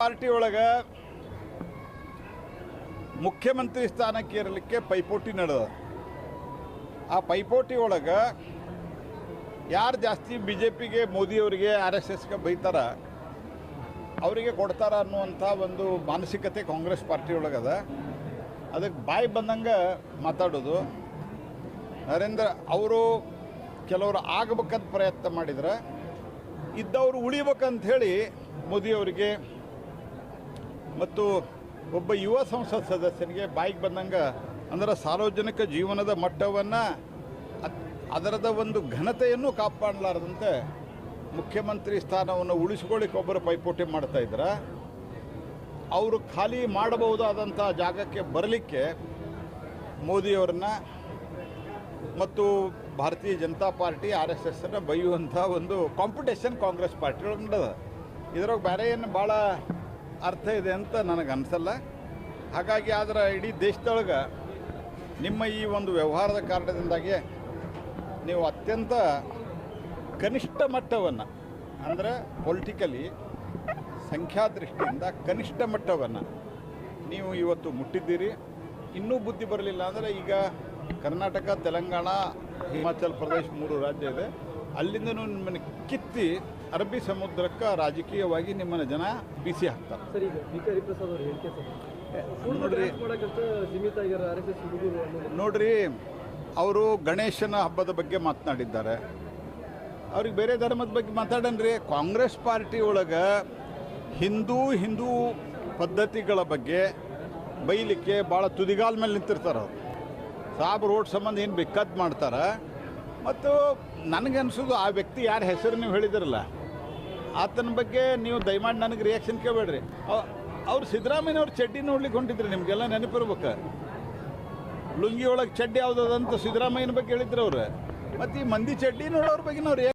Party ಒಳಗೆ ಮುಖ್ಯಮಂತ್ರಿ ಸ್ಥಾನಕ್ಕೆ ಇರಲಿಕ್ಕೆ ಪೈಪೋಟಿ ನಡೆದ. ಆ ಪೈಪೋಟಿ ಒಳಗೆ ಯಾರು ಜಾಸ್ತಿ ಬಿ ಜೆ ಪಿಗೆ ಮೋದಿಯವರಿಗೆ, ಆರ್ ಎಸ್ ಎಸ್ಗೆ ಬೈತಾರ, ಅವರಿಗೆ ಕೊಡ್ತಾರ ಅನ್ನುವಂಥ ಒಂದು ಮಾನಸಿಕತೆ ಕಾಂಗ್ರೆಸ್ ಪಾರ್ಟಿ ಒಳಗದ. ಅದಕ್ಕೆ ಬಾಯಿ ಬಂದಂಗೆ ಮಾತಾಡೋದು. ನರೇಂದ್ರ ಅವರು ಕೆಲವರು ಆಗಬೇಕಂತ ಪ್ರಯತ್ನ ಮಾಡಿದ್ರೆ, ಇದ್ದವರು ಉಳಿಬೇಕಂತ ಹೇಳಿ ಮೋದಿಯವರಿಗೆ ಮತ್ತು ಒಬ್ಬ ಯುವ ಸಂಸತ್ ಸದಸ್ಯನಿಗೆ ಬಾಯಿಗೆ ಬಂದಂಗೆ ಅಂದ್ರೆ ಸಾರ್ವಜನಿಕ ಜೀವನದ ಮಟ್ಟವನ್ನು ಅದರದ ಒಂದು ಘನತೆಯನ್ನು ಕಾಪಾಡಲಾರದಂತೆ ಮುಖ್ಯಮಂತ್ರಿ ಸ್ಥಾನವನ್ನು ಉಳಿಸ್ಕೊಳ್ಳಿಕ್ಕೆ ಒಬ್ಬರು ಪೈಪೋಟಿ ಮಾಡ್ತಾ ಇದ್ರ. ಅವರು ಖಾಲಿ ಮಾಡಬಹುದಾದಂಥ ಜಾಗಕ್ಕೆ ಬರಲಿಕ್ಕೆ ಮೋದಿಯವ್ರನ್ನ ಮತ್ತು Bharatiya Janata party, R S ಎಸ್ಸನ್ನು ಬೈಯುವಂಥ ಒಂದು ಕಾಂಪಿಟೇಷನ್ ಕಾಂಗ್ರೆಸ್ ಪಾರ್ಟಿಯೊಳಗೆ ನಡೆದ ಇದ್ರಾಗ ಬೇರೆ ಏನು ಭಾಳ ಅರ್ಥ ಇದೆ ಅಂತ ನನಗೆ ಅನಿಸಲ್ಲ. ಹಾಗಾಗಿ ಆದ್ರೆ ಇಡೀ ದೇಶದೊಳಗೆ ನಿಮ್ಮ ಈ ಒಂದು ವ್ಯವಹಾರದ ಕಾರಣದಿಂದಾಗಿ ನೀವು ಅತ್ಯಂತ ಕನಿಷ್ಠ ಮಟ್ಟವನ್ನು, ಅಂದರೆ ಪೊಲಿಟಿಕಲಿ ಸಂಖ್ಯಾ ದೃಷ್ಟಿಯಿಂದ ಕನಿಷ್ಠ ಮಟ್ಟವನ್ನು ನೀವು ಇವತ್ತು ಮುಟ್ಟಿದ್ದೀರಿ. ಇನ್ನೂ ಬುದ್ಧಿ ಬರಲಿಲ್ಲ ಅಂದರೆ ಈಗ ಕರ್ನಾಟಕ, ತೆಲಂಗಾಣ, ಹಿಮಾಚಲ್ ಪ್ರದೇಶ ಮೂರು ರಾಜ್ಯ ಇದೆ. ಅಲ್ಲಿಂದನೂ ನಿಮ್ಮನ್ನು ಕಿತ್ತಿ ಅರಬ್ಬಿ ಸಮುದ್ರಕ್ಕೆ ರಾಜಕೀಯವಾಗಿ ನಿಮ್ಮನ್ನು ಜನ ಬಿಸಿ ಹಾಕ್ತಾರೆ. ಸರ್ ಈಗ ಬಿ ಕೆ ಹರಿಪ್ರಸಾದ್ ಅವ್ರ ಹೇಳಿಕೆ ಸರ್. ನೋಡ್ರಿ. ಸೀಮಿತ ಆಗ್ಯಾರ ಆರ್ ಎಸ್ ಎಸ್ ಹುಡುಗರು ಅನ್ನೋದು. ನೋಡ್ರಿ ಅವರು ಗಣೇಶನ ಹಬ್ಬದ ಬಗ್ಗೆ ಮಾತನಾಡಿದ್ದಾರೆ. ಅವ್ರಿಗೆ ಬೇರೆ ಧರ್ಮದ ಬಗ್ಗೆ ಮಾತಾಡನ್ರಿ. ಕಾಂಗ್ರೆಸ್ ಪಾರ್ಟಿ ಒಳಗೆ ಹಿಂದೂ ಹಿಂದೂ ಪದ್ಧತಿಗಳ ಬಗ್ಗೆ ಬೈಲಿಕ್ಕೆ ಭಾಳ ತುದಿಗಾಲ ಮೇಲೆ ನಿಂತಿರ್ತಾರೆ ಅವರು. ಸಾಬ್ ರೋಡ್ ಸಂಬಂಧ ಏನು ಬೇಕಾದ್ ಮಾಡ್ತಾರೆ. ಮತ್ತು ನನಗನ್ಸೋದು ಆ ವ್ಯಕ್ತಿ ಯಾರ ಹೆಸರು ನೀವು ಹೇಳಿದಿರಲ್ಲ, ಆತನ ಬಗ್ಗೆ ನೀವು ದಯಮಾಡಿ ನನಗೆ ರಿಯಾಕ್ಷನ್ ಕೇಳಬೇಡ್ರಿ. ಅವ್ರು ಸಿದ್ದರಾಮಯ್ಯನವ್ರು ಚಡ್ಡಿ ನೋಡ್ಲಿಕ್ಕೆ ಹೊಂಟಿದ್ರಿ, ನಿಮಗೆಲ್ಲ ನೆನಪಿರ್ಬೇಕು. ಲುಂಗಿ ಒಳಗೆ ಚಡ್ಡಿ ಯಾವುದಂತ ಸಿದ್ದರಾಮಯ್ಯನ ಬಗ್ಗೆ ಹೇಳಿದ್ರು ಅವ್ರು. ಮತ್ತು ಈ ಮಂದಿ ಚಡ್ಡಿ ನೋಡೋರ ಬಗ್ಗೆ ನಾವು